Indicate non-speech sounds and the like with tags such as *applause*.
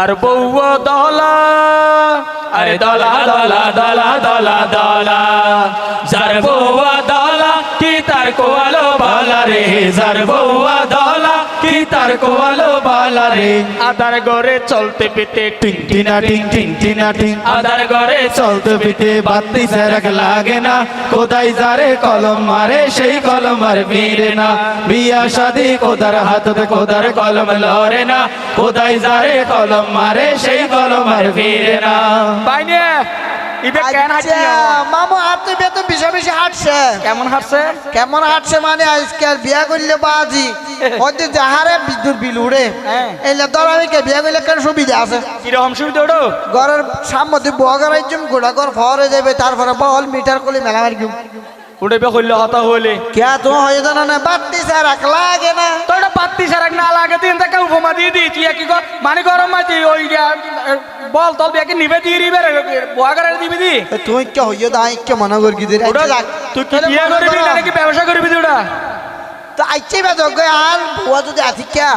আর বউ দলা, আরে দলা দলা দলা দলা দলা। যার বউ দলা, কি তার কোয়ালো বালা রে? যার বউ দলা তার কোয়ালো বালা রে। আদার গরে চলতে পেতে টিং টিনা টিং টিং টিনা টিং। আদার গরে চলতে পিতে বাতি সেরক লাগে না। কোদাই যারে কলম মারে সেই কলম আর বীরে না। বিয়া শাদি কোদার হাততে কোদার কলম লরে না। কোদাই যারে কলম মারে সেই কলম আর বীরে না। বাইনে আচ্ছা, মামু আপনি বেতন বেশি বেশি হাঁটছে কেমন হাঁটছে কেমন হাঁটছে মানে বিয়া করলে বাজি। *laughs* হয়তো যাহারে বিদ্যুৎ বিল উড়ে হ্যাঁ। এলে ধর আমি কে বিয়া করলে কেন সুবিধা আছে? কীরকম সুবিধা ওটো ঘরের সামনে বগার একজন গোড়া ঘর ফরে যাবে তারপরে বল মিটার করলে মেলা মারি উঠে হইলে হতা হইলে। কে তো হয়ে জানা না বাড়তি স্যার এক উপমা দিয়ে দিয়েছি একই মানে গরম মাছ ওই বল তল একে নিবে দিয়ে দিবে বয়াগারে দিবি দি। তুই কে হইয়ে দাই কে মনে করি কি দিরে ওটা তুই কি বিয়ে করবি নাকি ব্যবসা করবি তুই ওটা? তো আইছে বে যোগ্য আর বুয়া যদি আছি কে